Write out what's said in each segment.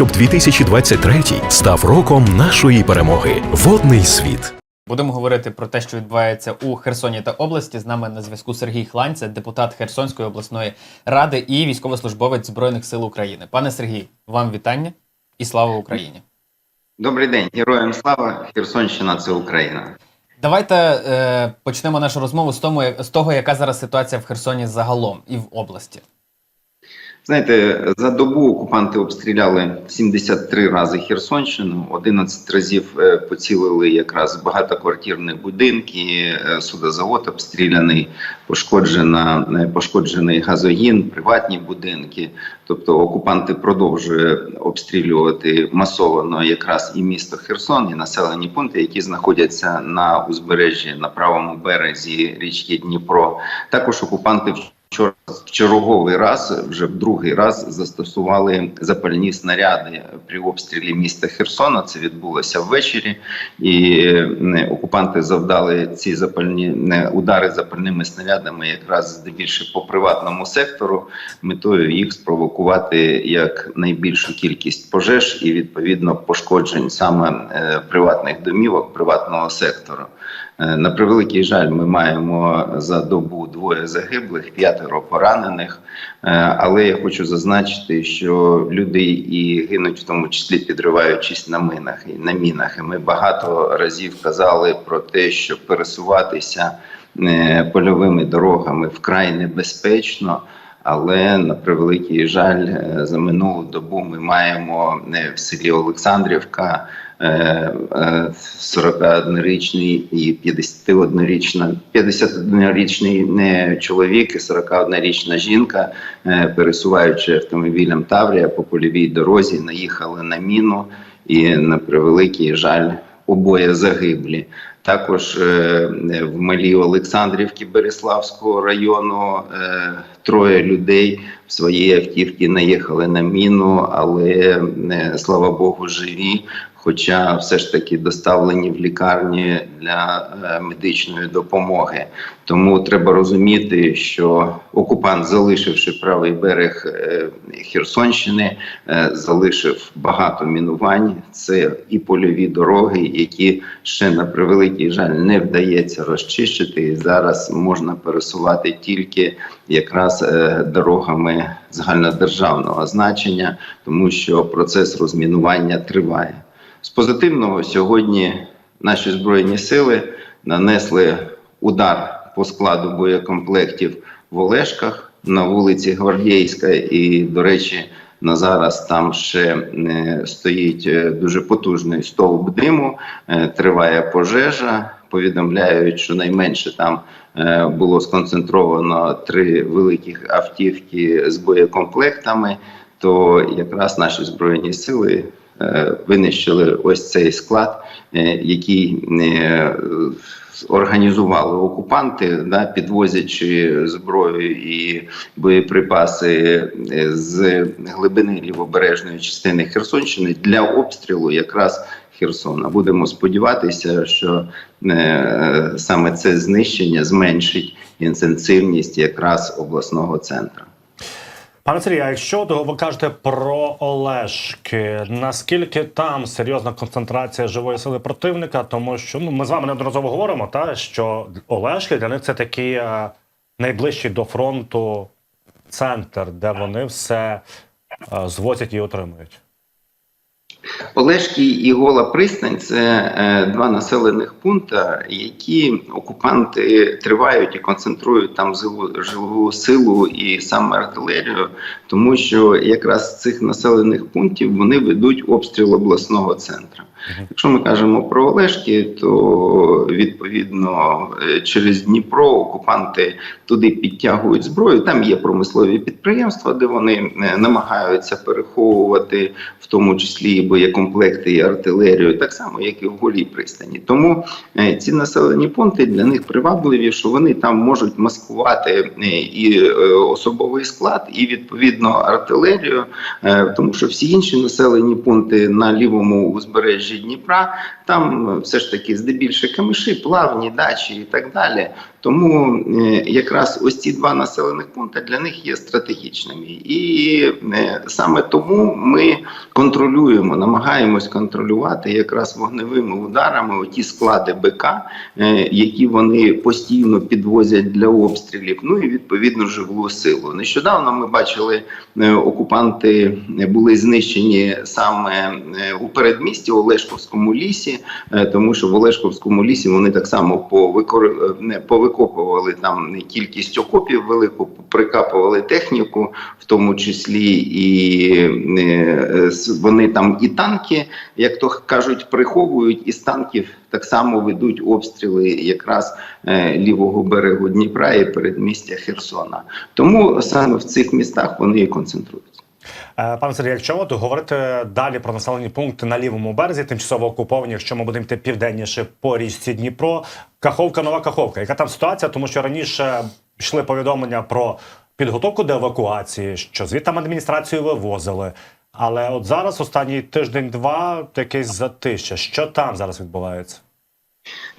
щоб 2023 став роком нашої перемоги. Водний світ. Будемо говорити про те, що відбувається у Херсоні та області. З нами на зв'язку Сергій Хлань, це депутат Херсонської обласної ради і військовослужбовець Збройних сил України. Пане Сергій, вам вітання і слава Україні! Добрий день, героям слава! Херсонщина це Україна. Давайте е, почнемо нашу розмову з, тому, з того, яка зараз ситуація в Херсоні загалом і в області. Знаєте, за добу окупанти обстріляли 73 рази Херсонщину, 11 разів е, поцілили якраз багатоквартирні будинки, е, судозавод обстріляний, пошкоджена, е, пошкоджений газогін, приватні будинки. Тобто окупанти продовжують обстрілювати масово якраз і місто Херсон, і населені пункти, які знаходяться на узбережжі на правому березі річки Дніпро. Також окупанти Вчора в черговий раз, вже в другий раз, застосували запальні снаряди при обстрілі міста Херсона. Це відбулося ввечері, і окупанти завдали ці запальні удари запальними снарядами, якраз здебільше по приватному сектору, метою їх спровокувати як найбільшу кількість пожеж і відповідно пошкоджень саме е, приватних домівок, приватного сектору. Е, На превеликий жаль, ми маємо за добу двоє загиблих, п'ятеро поранених. Е, Але я хочу зазначити, що люди і гинуть, в тому числі підриваючись на минах і на мінах. І ми багато разів казали про те, що пересуватися е, польовими дорогами вкрай небезпечно. Але на превеликий жаль, е, за минулу добу ми маємо е, в селі Олександрівка е, е, 41-річний і 51-річна 51-річний е, чоловік і 41-річна жінка, пересуваючи автомобілем Таврія по польовій дорозі, наїхали на міну і на превеликий жаль обоє загиблі. Також е, в малій Олександрівки Береславського району е, троє людей в своїй автівці наїхали на міну, але е, слава Богу, живі. Хоча все ж таки доставлені в лікарні для е, медичної допомоги. Тому треба розуміти, що окупант, залишивши правий берег е, Херсонщини, е, залишив багато мінувань. Це і польові дороги, які ще на превеликий жаль не вдається розчищити. І зараз можна пересувати тільки якраз дорогами загальнодержавного значення, тому що процес розмінування триває. З позитивного сьогодні наші збройні сили нанесли удар по складу боєкомплектів в Олешках на вулиці Гвардійська, і, до речі, на зараз там ще е, стоїть е, дуже потужний стовп диму, е, триває пожежа. Повідомляють, що найменше там було сконцентровано три великих автівки з боєкомплектами. То якраз наші збройні сили винищили ось цей склад, е, який е, організували окупанти, да, підвозячи зброю і боєприпаси е, з глибини лівобережної частини Херсонщини для обстрілу якраз Херсона. Будемо сподіватися, що е, саме це знищення зменшить інтенсивність якраз обласного центру. Пане Сергій, а якщо ви кажете про Олешки, наскільки там серйозна концентрація живої сили противника? Тому що ну ми з вами неодноразово говоримо, та що Олешки для них це такий е, найближчий до фронту центр, де вони все е, звозять і отримують. Олешки і Гола Пристань це е, два населених пункти, які окупанти тривають і концентрують там живу, силу і саме артилерію, тому що якраз з цих населених пунктів вони ведуть обстріл обласного центру. Якщо ми кажемо про Олешки, то відповідно е, через Дніпро окупанти туди підтягують зброю. Там є промислові підприємства, де вони е, намагаються переховувати в тому числі і боєкомплекти і артилерію, так само як і в голій пристані. Тому е, ці населені пункти для них привабливі, що вони там можуть маскувати е, і е, особовий склад, і відповідно артилерію, тому що всі інші населені пункти на лівому узбережжі Дніпра там е, все ж таки здебільше камиші, плавні дачі і так далі. Тому е, якраз ось ці два населених пункти для них є стратегічними, і е, саме тому ми контролюємо, намагаємось контролювати якраз вогневими ударами ті склади БК, які вони постійно підвозять для обстрілів. Ну і відповідно живу силу. Нещодавно ми бачили, окупанти були знищені саме у передмісті Олешковському лісі, е, тому що в Олешковському лісі вони так само повикор... е, не, повикопували там кількість окопів велику, прикапували техніку, в тому числі і е, вони там і танки, як то кажуть, приховують, і з танків так само ведуть обстріли якраз лівого берегу Дніпра і передмістя Херсона. Тому саме в цих містах вони і концентруються. Е, Пане Сергій, якщо от говорити далі про населені пункти на лівому березі, тимчасово окуповані, якщо ми будемо йти південніше по річці Дніпро, Каховка, нова Каховка. Яка там ситуація? Тому що раніше йшли повідомлення про підготовку до евакуації, що звідти адміністрацію вивозили. Але от зараз, останній тиждень-два, якесь затища. Що там зараз відбувається?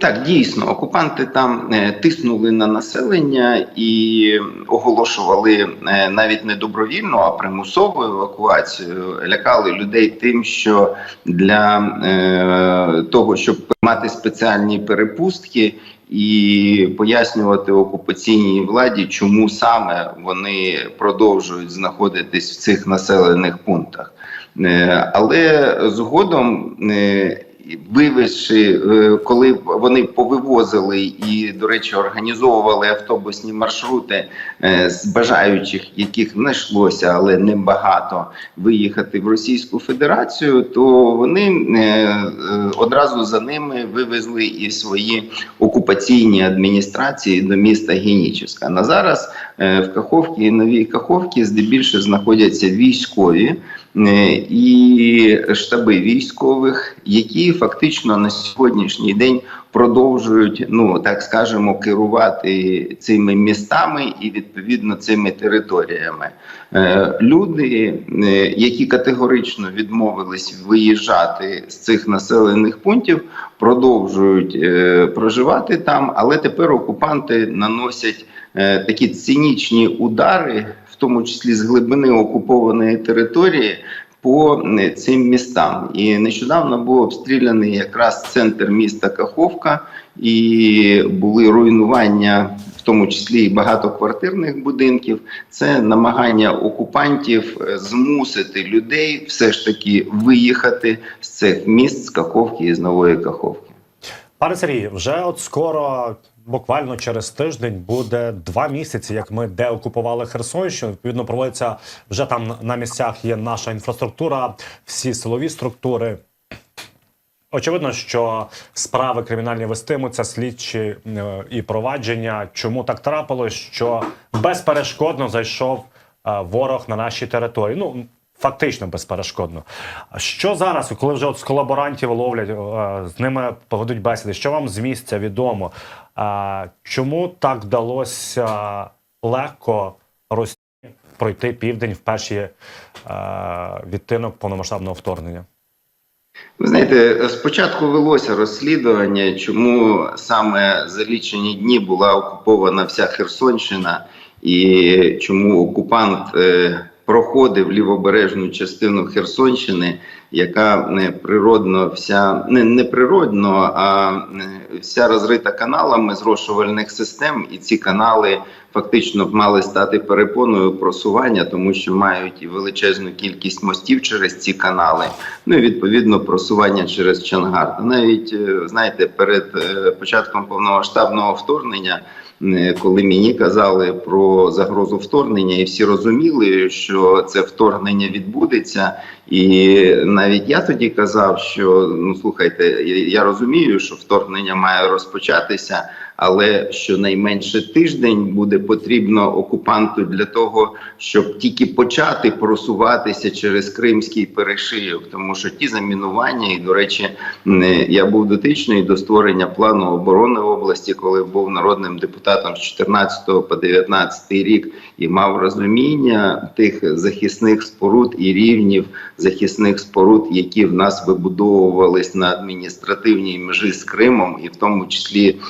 Так, дійсно, окупанти там е, тиснули на населення і оголошували е, навіть не добровільну, а примусову евакуацію. Лякали людей тим, що для е, того, щоб мати спеціальні перепустки і пояснювати окупаційній владі, чому саме вони продовжують знаходитись в цих населених пунктах. Е, Але згодом. Вивезши, е, коли вони повивозили і, до речі, організовували автобусні маршрути е, з бажаючих, яких знайшлося, але небагато виїхати в Російську Федерацію, то вони е, одразу за ними вивезли і свої окупаційні адміністрації до міста Геніческа. На зараз в Каховці і Новій Каховці здебільшого знаходяться військові. Е, і штаби військових, які фактично на сьогоднішній день продовжують, ну так скажемо, керувати цими містами і відповідно цими територіями. Е, Люди, е, які категорично відмовились виїжджати з цих населених пунктів, продовжують проживати там, але тепер окупанти наносять такі цинічні удари, тому числі з глибини окупованої території. По цим містам і нещодавно був обстріляний якраз центр міста Каховка, і були руйнування, в тому числі і багатоквартирних будинків. Це намагання окупантів е, змусити людей все ж таки виїхати з цих міст з Каховки і з нової Каховки. Пане Сергій, вже от скоро, буквально через тиждень, буде два місяці, як ми деокупували Херсонщину. Відповідно, проводиться вже там на місцях є наша інфраструктура, всі силові структури. Очевидно, що справи кримінальні вестимуться, слідчі е, і провадження. Чому так трапилось, що безперешкодно зайшов е, ворог на наші території? Ну фактично безперешкодно. Що зараз, коли вже от з колаборантів ловлять, е, з ними поведуть бесіди? Що вам з місця відомо? Чому так вдалося легко Росії пройти південь в перший е, відтинок повномасштабного вторгнення? Ви знаєте, спочатку велося розслідування, чому саме за лічені дні була окупована вся Херсонщина, і чому окупант е, проходив лівобережну частину Херсонщини, яка не природно вся не, не природно, а е, вся розрита каналами зрошувальних систем, і ці канали фактично мали стати перепоною просування, тому що мають і величезну кількість мостів через ці канали. Ну і відповідно просування через Чангар. Навіть е, знаєте, перед е, початком повномасштабного вторгнення, е, коли мені казали про загрозу вторгнення, і всі розуміли, що це вторгнення відбудеться. І навіть я тоді казав, що ну слухайте, я, розумію, що вторгнення має розпочатися. Але щонайменше тиждень буде потрібно окупанту для того, щоб тільки почати просуватися через Кримський перешийок, тому що ті замінування, і до речі, я був дотичний до створення плану оборони області, коли був народним депутатом з 14 по 19 рік і мав розуміння тих захисних споруд і рівнів захисних споруд, які в нас вибудовувались на адміністративній межі з Кримом, і в тому числі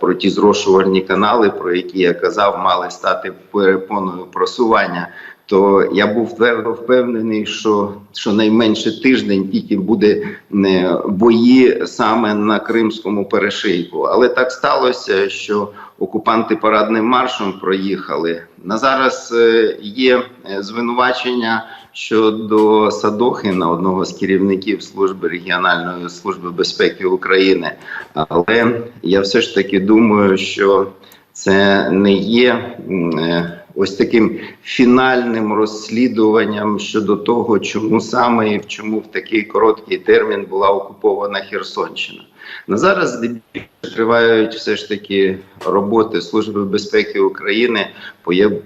про ті зрошувальні канали, про які я казав, мали стати перепоною просування. То я був твердо впевнений, що щонайменше тиждень тільки буде е, бої саме на Кримському перешийку. Але так сталося, що окупанти парадним маршем проїхали. На зараз е, є е, звинувачення щодо Садохина, одного з керівників служби регіональної служби безпеки України. Але я все ж таки думаю, що це не є ось таким фінальним розслідуванням щодо того, чому саме і в чому в такий короткий термін була окупована Херсонщина. На зараз здебільшого тривають все ж таки роботи Служби безпеки України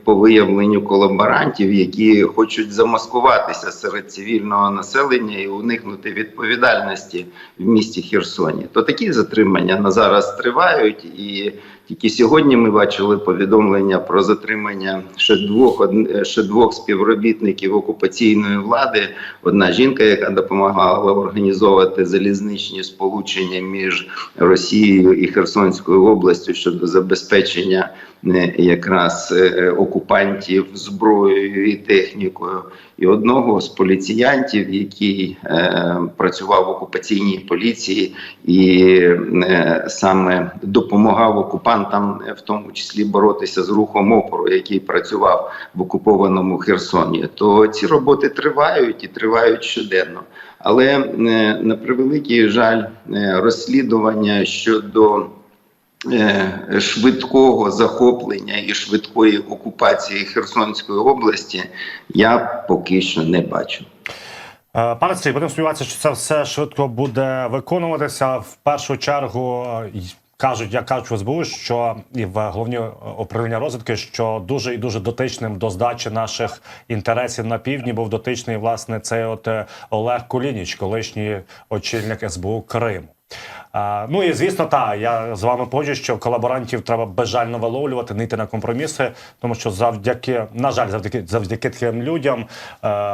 по виявленню колаборантів, які хочуть замаскуватися серед цивільного населення і уникнути відповідальності в місті Херсоні. То такі затримання на зараз тривають, і тільки сьогодні ми бачили повідомлення про затримання ще двох ще двох співробітників окупаційної влади. Одна жінка, яка допомагала організовувати залізничні сполучення між Росією і Херсонською областю щодо забезпечення якраз е, окупантів зброєю і технікою, і одного з поліціянтів, який е, працював в окупаційній поліції і е, саме допомагав окупантам, е, в тому числі боротися з рухом опору, який працював в окупованому Херсоні. То ці роботи тривають і тривають щоденно. Але е, на превеликий жаль, е, розслідування щодо е, швидкого захоплення і швидкої окупації Херсонської області я поки що не бачу. Е, Пане Сергій, будемо сподіватися, що це все швидко буде виконуватися. В першу чергу е, кажуть, як кажуть в СБУ, що і в головні е, управління розвідки, що дуже і дуже дотичним до здачі наших інтересів на півдні був дотичний власне цей от е, Олег Кулініч, колишній очільник СБУ Криму. Ну і звісно, та я з вами погоджуюсь, що колаборантів треба безжально виловлювати, не йти на компроміси, тому що завдяки, на жаль, завдяки завдяки таким людям е,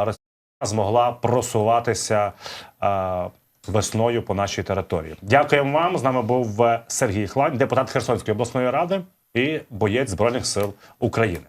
Росія змогла просуватися е, весною по нашій території. Дякуємо вам. З нами був е, Сергій Хлань, депутат Херсонської обласної ради і боєць збройних сил України.